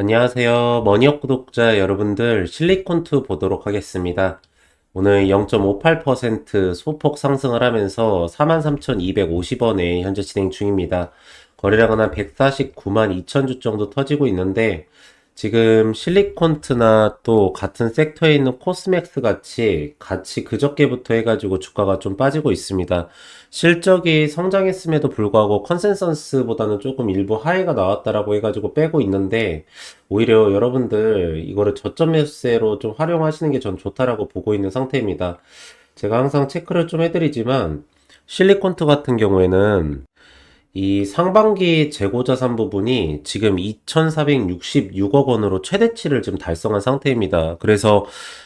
안녕하세요. 머니업 구독자 여러분들 실리콘2 보도록 하겠습니다. 오늘 0.58% 소폭 상승을 하면서 43,250원에 현재 진행 중입니다. 거래량은 한 149만 2천 주 정도 터지고 있는데 지금 실리콘트나 또 같은 섹터에 있는 코스맥스 같이 같이 그저께부터 해가지고 주가가 좀 빠지고 있습니다. 실적이 성장했음에도 불구하고 컨센서스보다는 조금 일부 하이가 나왔다라고 해가지고 빼고 있는데 오히려 여러분들 이거를 저점 매수세로 좀 활용하시는 게 전 좋다라고 보고 있는 상태입니다. 제가 항상 체크를 좀 해드리지만 실리콘트 같은 경우에는 이 상반기 재고자산 부분이 지금 2,466억 원으로 최대치를 지금 달성한 상태입니다. 그래서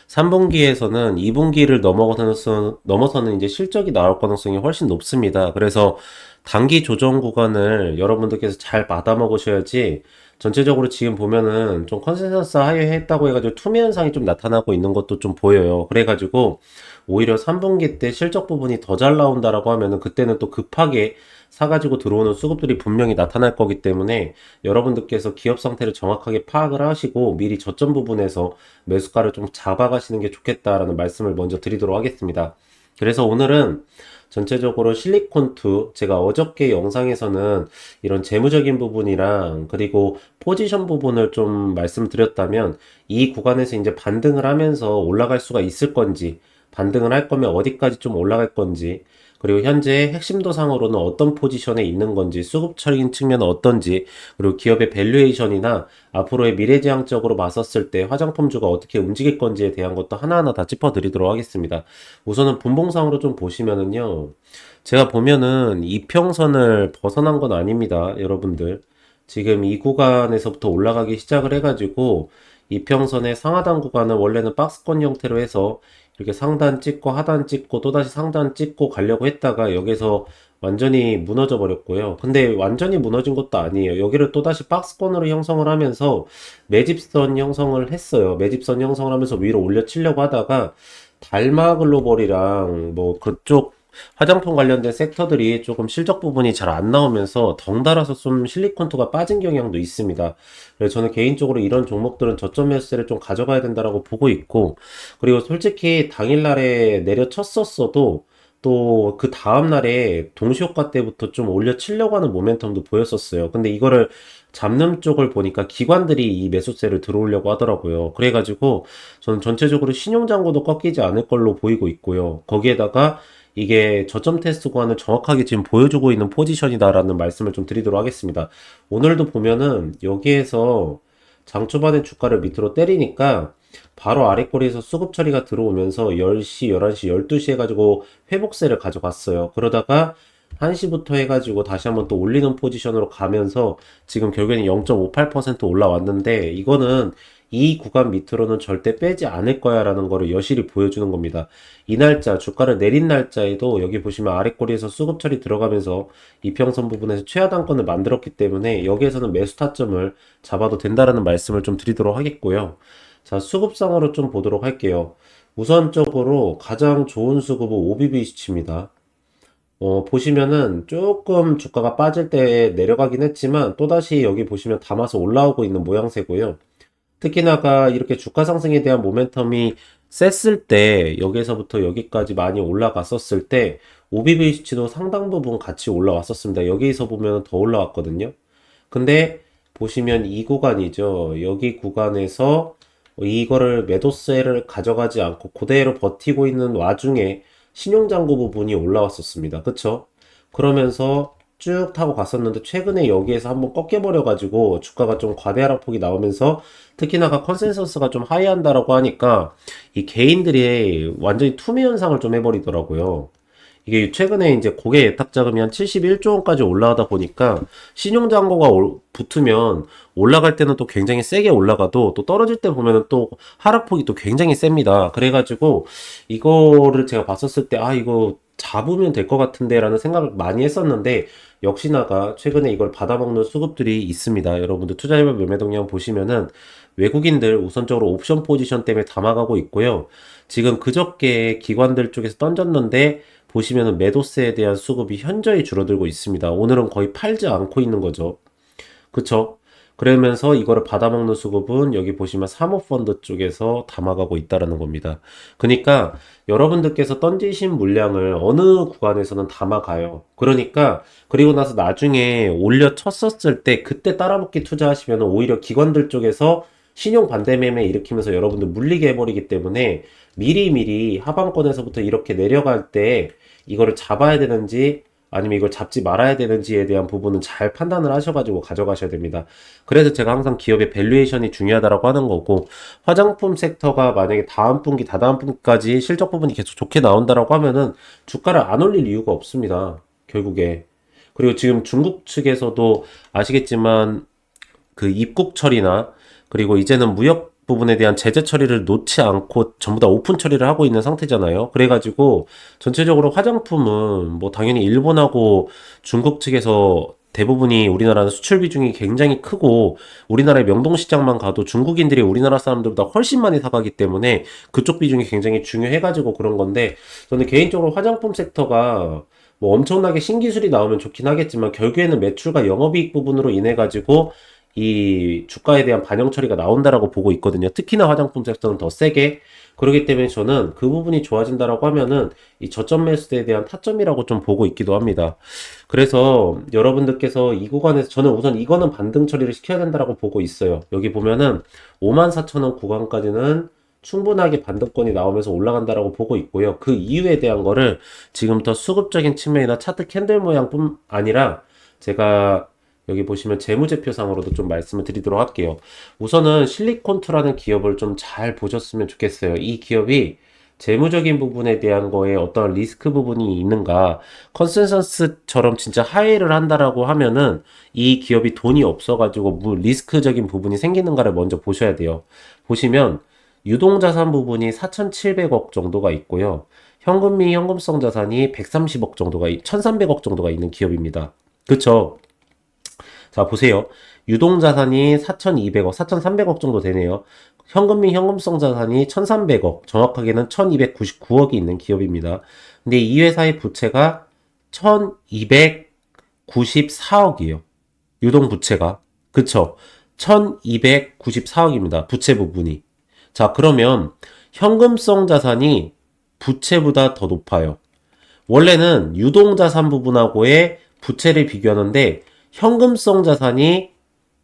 3분기에서는 2분기를 넘어서는, 넘어서는 이제 실적이 나올 가능성이 훨씬 높습니다. 그래서 단기 조정 구간을 여러분들께서 잘 받아 먹으셔야지 전체적으로 지금 보면은 좀 컨센서스 하회했다고 해가지고 투매 현상이 좀 나타나고 있는 것도 좀 보여요. 그래가지고 오히려 3분기 때 실적 부분이 더 잘 나온다라고 하면은 그때는 또 급하게 사가지고 들어오는 수급들이 분명히 나타날 거기 때문에 여러분들께서 기업 상태를 정확하게 파악을 하시고 미리 저점 부분에서 매수가를 좀 잡아가시는 게 좋겠다라는 말씀을 먼저 드리도록 하겠습니다. 그래서 오늘은 전체적으로 실리콘2 제가 어저께 영상에서는 이런 재무적인 부분이랑 그리고 포지션 부분을 좀 말씀드렸다면 이 구간에서 이제 반등을 하면서 올라갈 수가 있을 건지 반등을 할 거면 어디까지 좀 올라갈 건지 그리고 현재 핵심 도상으로는 어떤 포지션에 있는 건지, 수급적인 측면은 어떤지, 그리고 기업의 밸류에이션이나 앞으로의 미래지향적으로 맞섰을 때 화장품주가 어떻게 움직일 건지에 대한 것도 하나하나 다 짚어드리도록 하겠습니다. 우선은 분봉상으로 좀 보시면은요. 제가 보면은 이평선을 벗어난 건 아닙니다. 여러분들. 지금 이 구간에서부터 올라가기 시작을 해가지고 이평선의 상하단 구간은 원래는 박스권 형태로 해서 이렇게 상단 찍고 하단 찍고 또다시 상단 찍고 가려고 했다가 여기서 완전히 무너져 버렸고요. 근데 완전히 무너진 것도 아니에요. 여기를 또다시 박스권으로 형성을 하면서 매집선 형성을 했어요. 매집선 형성을 하면서 위로 올려 치려고 하다가 달마 글로벌이랑 뭐 그쪽 화장품 관련된 섹터들이 조금 실적 부분이 잘 안 나오면서 덩달아서 좀 실리콘토가 빠진 경향도 있습니다. 그래서 저는 개인적으로 이런 종목들은 저점 매수세를 좀 가져가야 된다라고 보고 있고, 그리고 솔직히 당일날에 내려쳤었어도 또 그 다음날에 동시효과 때부터 좀 올려치려고 하는 모멘텀도 보였었어요. 근데 이거를 잡는 쪽을 보니까 기관들이 이 매수세를 들어오려고 하더라고요. 그래가지고 저는 전체적으로 신용장고도 꺾이지 않을 걸로 보이고 있고요. 거기에다가 이게 저점 테스트 구간을 정확하게 지금 보여주고 있는 포지션이다라는 말씀을 좀 드리도록 하겠습니다. 오늘도 보면은 여기에서 장 초반에 주가를 밑으로 때리니까 바로 아래 꼬리에서 수급 처리가 들어오면서 10시, 11시, 12시 해가지고 회복세를 가져갔어요. 그러다가 1시부터 해가지고 다시 한번 또 올리는 포지션으로 가면서 지금 결국에는 0.58% 올라왔는데 이거는 이 구간 밑으로는 절대 빼지 않을 거야 라는 거를 여실히 보여주는 겁니다. 이 날짜, 주가를 내린 날짜에도 여기 보시면 아래 꼬리에서 수급 처리 들어가면서 이평선 부분에서 최하단권을 만들었기 때문에 여기에서는 매수 타점을 잡아도 된다라는 말씀을 좀 드리도록 하겠고요. 자, 수급상으로 좀 보도록 할게요. 우선적으로 가장 좋은 수급은 OBBC입니다. 어, 보시면은 조금 주가가 빠질 때 내려가긴 했지만 또다시 여기 보시면 담아서 올라오고 있는 모양새고요. 특히나가 이렇게 주가 상승에 대한 모멘텀이 셌을 때 여기서부터 여기까지 많이 올라갔었을 때 OBV 수치도 상당 부분 같이 올라왔었습니다. 여기서 보면 더 올라왔거든요. 근데 보시면 이 구간이죠. 여기 구간에서 이거를 매도세를 가져가지 않고 그대로 버티고 있는 와중에 신용장고 부분이 올라왔었습니다. 그쵸? 그러면서 쭉 타고 갔었는데 최근에 여기에서 한번 꺾여버려가지고 주가가 좀 과대 하락폭이 나오면서 특히나 가 컨센서스가 좀 하이한다라고 하니까 이 개인들이 완전히 투매 현상을 좀 해버리더라고요. 이게 최근에 이제 고객 예탁 자금이 한 71조 원까지 올라가다 보니까 신용장고가 붙으면 올라갈 때는 또 굉장히 세게 올라가도 또 떨어질 때 보면은 또 하락폭이 또 굉장히 셉니다. 그래가지고 이거를 제가 봤었을 때 아 이거 잡으면 될 것 같은데 라는 생각을 많이 했었는데 역시나가 최근에 이걸 받아먹는 수급들이 있습니다. 여러분들 투자해볼 매매 동향 보시면은 외국인들 우선적으로 옵션 포지션 때문에 담아가고 있고요. 지금 그저께 기관들 쪽에서 던졌는데 보시면은 매도세에 대한 수급이 현저히 줄어들고 있습니다. 오늘은 거의 팔지 않고 있는 거죠. 그쵸? 그러면서 이거를 받아먹는 수급은 여기 보시면 사모펀드 쪽에서 담아가고 있다라는 겁니다. 그러니까 여러분들께서 던지신 물량을 어느 구간에서는 담아가요. 그러니까 그리고 나서 나중에 올려 쳤었을 때 그때 따라붙기 투자하시면 오히려 기관들 쪽에서 신용 반대 매매 일으키면서 여러분들 물리게 해버리기 때문에 미리미리 하방권에서부터 이렇게 내려갈 때 이거를 잡아야 되는지 아니면 이걸 잡지 말아야 되는지에 대한 부분은 잘 판단을 하셔가지고 가져가셔야 됩니다. 그래서 제가 항상 기업의 밸류에이션이 중요하다라고 하는 거고 화장품 섹터가 만약에 다음 분기, 다다음 분기까지 실적 부분이 계속 좋게 나온다라고 하면은 주가를 안 올릴 이유가 없습니다. 결국에. 그리고 지금 중국 측에서도 아시겠지만 그 입국 처리나 그리고 이제는 무역 부분에 대한 제재 처리를 놓지 않고 전부 다 오픈 처리를 하고 있는 상태잖아요. 그래가지고 전체적으로 화장품은 뭐 당연히 일본하고 중국 측에서 대부분이 우리나라는 수출 비중이 굉장히 크고 우리나라의 명동 시장만 가도 중국인들이 우리나라 사람들보다 훨씬 많이 사가기 때문에 그쪽 비중이 굉장히 중요해가지고 그런 건데 저는 개인적으로 화장품 섹터가 뭐 엄청나게 신기술이 나오면 좋긴 하겠지만 결국에는 매출과 영업이익 부분으로 인해 가지고 이 주가에 대한 반영 처리가 나온다라고 보고 있거든요. 특히나 화장품 섹터는 더 세게 그렇기 때문에 저는 그 부분이 좋아진다라고 하면은 이 저점 매수에 대한 타점이라고 좀 보고 있기도 합니다. 그래서 여러분들께서 이 구간에서 저는 우선 이거는 반등 처리를 시켜야 된다라고 보고 있어요. 여기 보면은 54,000원 구간까지는 충분하게 반등권이 나오면서 올라간다라고 보고 있고요. 그 이유에 대한 거를 지금부터 수급적인 측면이나 차트 캔들 모양뿐 아니라 제가 여기 보시면 재무제표상으로도 좀 말씀을 드리도록 할게요. 우선은 실리콘투라는 기업을 좀 잘 보셨으면 좋겠어요. 이 기업이 재무적인 부분에 대한 거에 어떤 리스크 부분이 있는가 컨센서스처럼 진짜 하회를 한다라고 하면은 이 기업이 돈이 없어가지고 뭐 리스크적인 부분이 생기는가를 먼저 보셔야 돼요. 보시면 유동자산 부분이 4,700억 정도가 있고요. 현금 및 현금성 자산이 130억 정도가, 1,300억 정도가 있는 기업입니다. 그쵸? 자, 보세요. 유동 자산이 4,200억, 4,300억 정도 되네요. 현금 및 현금성 자산이 1,300억, 정확하게는 1,299억이 있는 기업입니다. 근데 이 회사의 부채가 1,294억이에요. 유동 부채가. 그쵸? 1,294억입니다. 부채 부분이. 자, 그러면 현금성 자산이 부채보다 더 높아요. 원래는 유동 자산 부분하고의 부채를 비교하는데 현금성 자산이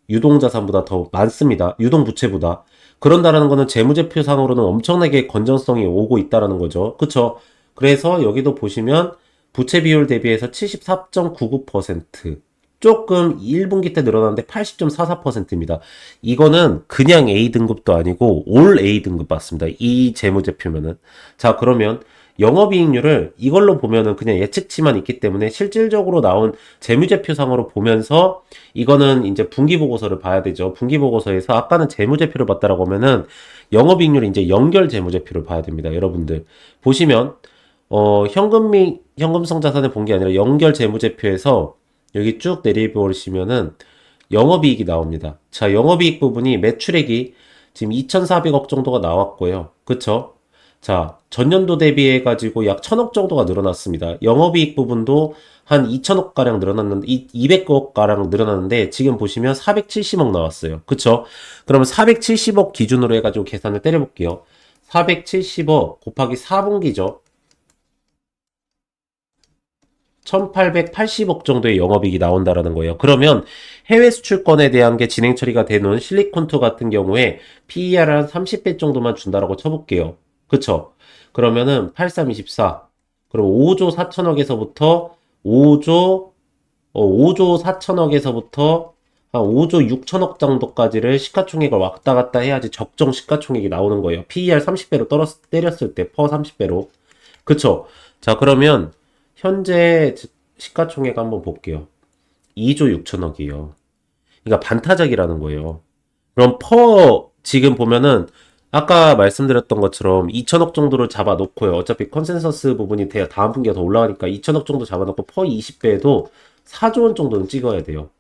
유동 자산보다 더 많습니다. 유동 부채보다. 그런다라는 거는 재무제표상으로는 엄청나게 건전성이 오고 있다라는 거죠. 그쵸? 그래서 여기도 보시면 부채 비율 대비해서 74.99%. 조금 1분기 때 늘어났는데 80.44%입니다. 이거는 그냥 A등급도 아니고 올 A등급 맞습니다. 이 재무제표면은. 자, 그러면 영업이익률을 이걸로 보면은 그냥 예측치만 있기 때문에 실질적으로 나온 재무제표상으로 보면서 이거는 이제 분기보고서를 봐야 되죠. 분기보고서에서 아까는 재무제표를 봤다라고 하면은 영업이익률 이제 연결 재무제표를 봐야 됩니다. 여러분들 보시면 어 현금 및 현금성 자산을 본 게 아니라 연결 재무제표에서 여기 쭉 내려보시면은 영업이익이 나옵니다. 자, 영업이익 부분이 매출액이 지금 2,400억 정도가 나왔고요. 그쵸? 자, 전년도 대비해 가지고 약 1,000억 정도가 늘어났습니다. 영업이익 부분도 한 2,000억 가량 늘어났는데 200억 가량 늘어났는데 지금 보시면 470억 나왔어요. 그쵸? 그러면 470억 기준으로 해 가지고 계산을 때려 볼게요. 470억 곱하기 4분기죠. 1880억 정도의 영업이익이 나온다라는 거예요. 그러면 해외 수출권에 대한 게 진행 처리가 되는 실리콘투 같은 경우에 PER 한 30배 정도만 준다라고 쳐볼게요. 그쵸? 그러면은 8324 그럼 5조 4천억에서부터 5조 어, 5조 4천억에서부터 한 5조 6천억 정도까지를 시가총액을 왔다 갔다 해야지 적정 시가총액이 나오는 거예요. PER 30배로 떨었, 때렸을 때, 퍼 30배로. 그쵸? 자, 그러면 현재 시가총액 한번 볼게요. 2조 6천억이에요. 그러니까 반타작이라는 거예요. 그럼 퍼 지금 보면은 아까 말씀드렸던 것처럼 2천억 정도를 잡아놓고요. 어차피 컨센서스 부분이 돼야 다음 분기가 더 올라가니까 2천억 정도 잡아놓고 퍼 20배에도 4조 원 정도는 찍어야 돼요.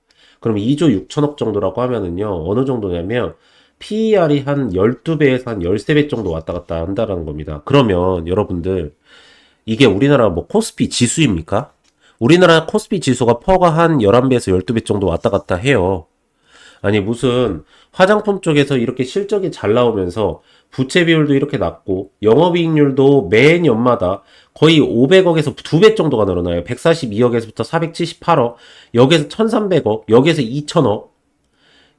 그럼 2조 6천억 정도라고 하면은요. 어느 정도냐면 PER이 한 12배에서 한 13배 정도 왔다 갔다 한다라는 겁니다. 그러면 여러분들 이게 우리나라 뭐 코스피 지수입니까? 우리나라 코스피 지수가 퍼가 한 11배에서 12배 정도 왔다 갔다 해요. 아니 무슨 화장품 쪽에서 이렇게 실적이 잘 나오면서 부채 비율도 이렇게 낮고 영업이익률도 매 년마다 거의 500억에서 2배 정도가 늘어나요. 142억에서부터 478억, 여기에서 1300억, 여기에서 2000억.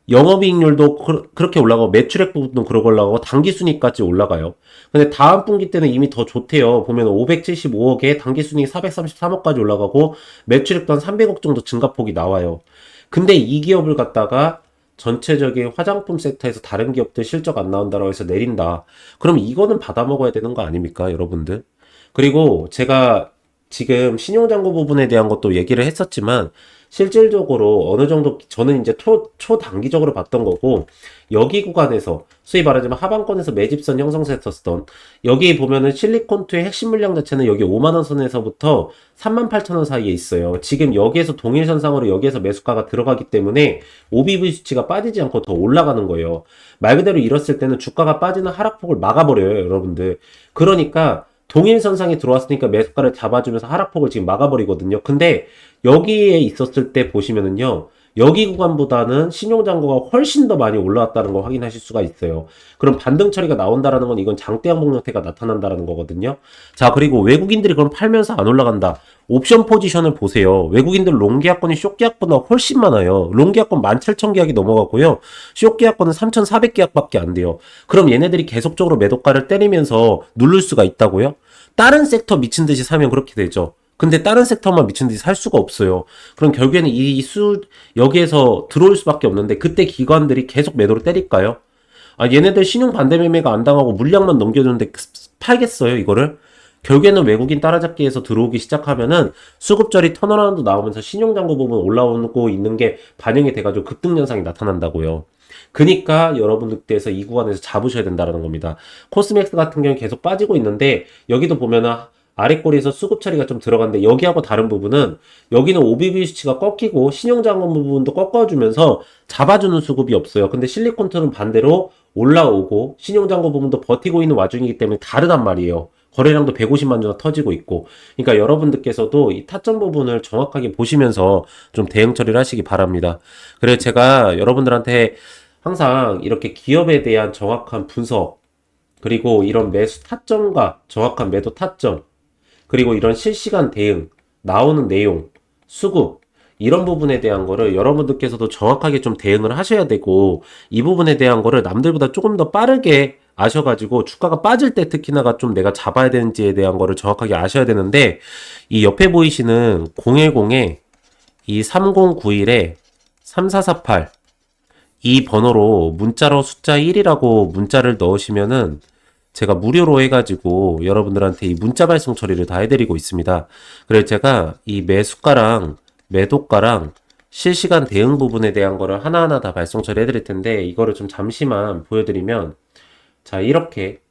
영업이익률도 그, 렇게 올라가고 매출액 부분도 그러고 올라가고 당기순이익까지 올라가요. 근데 다음 분기 때는 이미 더 좋대요. 보면 575억에 당기순이익 433억까지 올라가고 매출액도 한 300억 정도 증가폭이 나와요. 근데 이 기업을 갖다가 전체적인 화장품 섹터에서 다른 기업들 실적 안 나온다고 해서 내린다. 그럼 이거는 받아 먹어야 되는 거 아닙니까, 여러분들? 그리고 제가 지금 신용장고 부분에 대한 것도 얘기를 했었지만 실질적으로 어느 정도 저는 이제 초, 초단기적으로 봤던 거고 여기 구간에서 수입 말하자면 하반권에서 매집선 형성됐었던 여기 보면은 실리콘투의 핵심 물량 자체는 여기 5만원 선에서부터 3만 8천원 사이에 있어요. 지금 여기에서 동일선상으로 여기에서 매수가가 들어가기 때문에 OBV 수치가 빠지지 않고 더 올라가는 거예요. 말 그대로 이랬을 때는 주가가 빠지는 하락폭을 막아버려요, 여러분들. 그러니까 동일선상에 들어왔으니까 매수가를 잡아주면서 하락폭을 지금 막아버리거든요. 근데 여기에 있었을 때 보시면은요. 여기 구간보다는 신용장고가 훨씬 더 많이 올라왔다는 걸 확인하실 수가 있어요. 그럼 반등 처리가 나온다라는 건 이건 장대 항복 형태가 나타난다라는 거거든요. 자, 그리고 외국인들이 그럼 팔면서 안 올라간다. 옵션 포지션을 보세요. 외국인들 롱계약권이 쇼계약보다 훨씬 많아요. 롱계약권 17,000계약이 넘어가고요. 쇼계약권은 3,400계약밖에 안 돼요. 그럼 얘네들이 계속적으로 매도가를 때리면서 누를 수가 있다고요? 다른 섹터 미친 듯이 사면 그렇게 되죠. 근데 다른 섹터만 미친 듯이 살 수가 없어요. 그럼 결국에는 이 수, 여기에서 들어올 수밖에 없는데 그때 기관들이 계속 매도를 때릴까요? 아, 얘네들 신용 반대 매매가 안 당하고 물량만 넘겨주는데 팔겠어요, 이거를? 결국에는 외국인 따라잡기에서 들어오기 시작하면은 수급절이 턴어라운드 나오면서 신용장고 부분 올라오고 있는 게 반영이 돼가지고 급등 현상이 나타난다고요. 그니까 여러분들께서 이 구간에서 잡으셔야 된다는 겁니다. 코스맥스 같은 경우는 계속 빠지고 있는데 여기도 보면은 아래 꼬리에서 수급 처리가 좀 들어갔는데 여기하고 다른 부분은 여기는 OBB 수치가 꺾이고 신용장관 부분도 꺾어주면서 잡아주는 수급이 없어요. 근데 실리콘트는 반대로 올라오고 신용장관 부분도 버티고 있는 와중이기 때문에 다르단 말이에요. 거래량도 150만 주나 터지고 있고. 그러니까 여러분들께서도 이 타점 부분을 정확하게 보시면서 좀 대응 처리를 하시기 바랍니다. 그래서 제가 여러분들한테 항상 이렇게 기업에 대한 정확한 분석, 그리고 이런 매수 타점과 정확한 매도 타점, 그리고 이런 실시간 대응, 나오는 내용, 수급, 이런 부분에 대한 거를 여러분들께서도 정확하게 좀 대응을 하셔야 되고, 이 부분에 대한 거를 남들보다 조금 더 빠르게 아셔가지고, 주가가 빠질 때 특히나가 좀 내가 잡아야 되는지에 대한 거를 정확하게 아셔야 되는데, 이 옆에 보이시는 010에 이 3091에 3448, 이 번호로 문자로 숫자 1이라고 문자를 넣으시면은 제가 무료로 해가지고 여러분들한테 이 문자 발송 처리를 다 해드리고 있습니다. 그래서 제가 이 매수가랑 매도가랑 실시간 대응 부분에 대한 거를 하나하나 다 발송 처리 해드릴 텐데 이거를 좀 잠시만 보여드리면 자 이렇게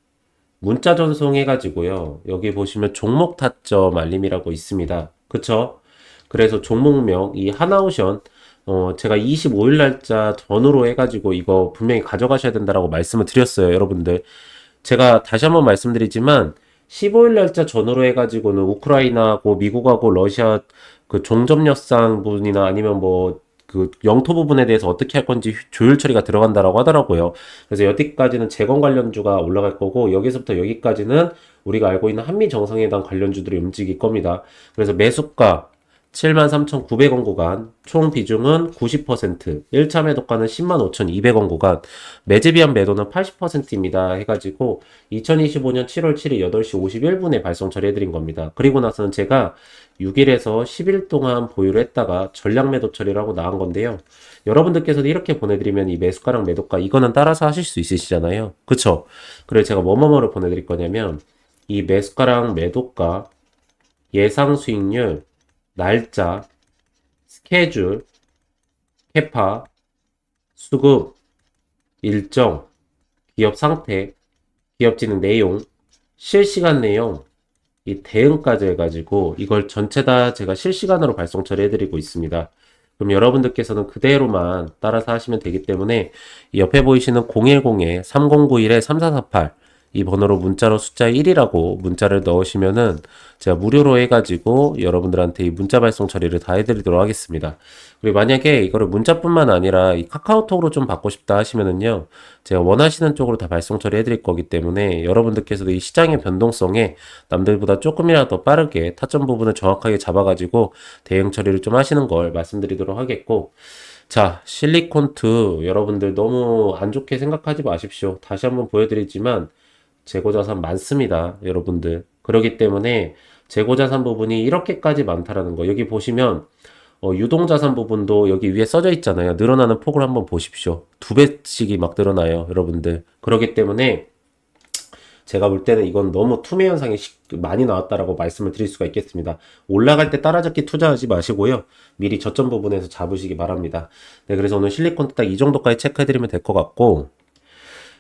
문자 전송해가지고요 여기 보시면 종목 타점 알림이라고 있습니다. 그쵸? 그래서 종목명 이 하나오션 어, 제가 25일 날짜 전후로 해가지고 이거 분명히 가져가셔야 된다라고 말씀을 드렸어요, 여러분들. 제가 다시 한번 말씀드리지만 15일 날짜 전후로 해가지고는 우크라이나하고 미국하고 러시아 그 종점협상 부분이나 아니면 뭐 그 영토 부분에 대해서 어떻게 할 건지 조율 처리가 들어간다라고 하더라고요. 그래서 여기까지는 재건 관련주가 올라갈 거고 여기서부터 여기까지는 우리가 알고 있는 한미 정상회담 관련주들이 움직일 겁니다. 그래서 매수가 73,900원 구간, 총 비중은 90%, 1차 매도가는 105,200원 구간, 매집비한 매도는 80%입니다. 해가지고 2025년 7월 7일 8시 51분에 발송 처리해드린 겁니다. 그리고 나서는 제가 6일에서 10일 동안 보유를 했다가 전량 매도 처리를 하고 나간 건데요. 여러분들께서도 이렇게 보내드리면 이 매수가랑 매도가 이거는 따라서 하실 수 있으시잖아요. 그쵸? 그래서 제가 뭐뭐뭐를 보내드릴 거냐면 이 매수가랑 매도가 예상 수익률 날짜, 스케줄, 캐파, 수급, 일정, 기업 상태, 기업 진행 내용, 실시간 내용, 이 대응까지 해가지고 이걸 전체 다 제가 실시간으로 발송 처리해드리고 있습니다. 그럼 여러분들께서는 그대로만 따라서 하시면 되기 때문에 옆에 보이시는 010 에 3091에 3448이 번호로 문자로 숫자 1이라고 문자를 넣으시면은 제가 무료로 해가지고 여러분들한테 이 문자 발송 처리를 다 해드리도록 하겠습니다. 그리고 만약에 이거를 문자뿐만 아니라 이 카카오톡으로 좀 받고 싶다 하시면은요, 제가 원하시는 쪽으로 다 발송 처리해드릴 거기 때문에 여러분들께서도 이 시장의 변동성에 남들보다 조금이라도 더 빠르게 타점 부분을 정확하게 잡아가지고 대응 처리를 좀 하시는 걸 말씀드리도록 하겠고, 자, 실리콘2 여러분들 너무 안 좋게 생각하지 마십시오. 다시 한번 보여드리지만 재고자산 많습니다. 여러분들. 그렇기 때문에 재고자산 부분이 이렇게까지 많다라는 거. 여기 보시면 어, 유동자산 부분도 여기 위에 써져 있잖아요. 늘어나는 폭을 한번 보십시오. 두 배씩이 막 늘어나요. 여러분들. 그렇기 때문에 제가 볼 때는 이건 너무 투매 현상이 많이 나왔다라고 말씀을 드릴 수가 있겠습니다. 올라갈 때 따라잡기 투자하지 마시고요. 미리 저점 부분에서 잡으시기 바랍니다. 네, 그래서 오늘 실리콘 딱이 정도까지 체크해드리면 될 것 같고,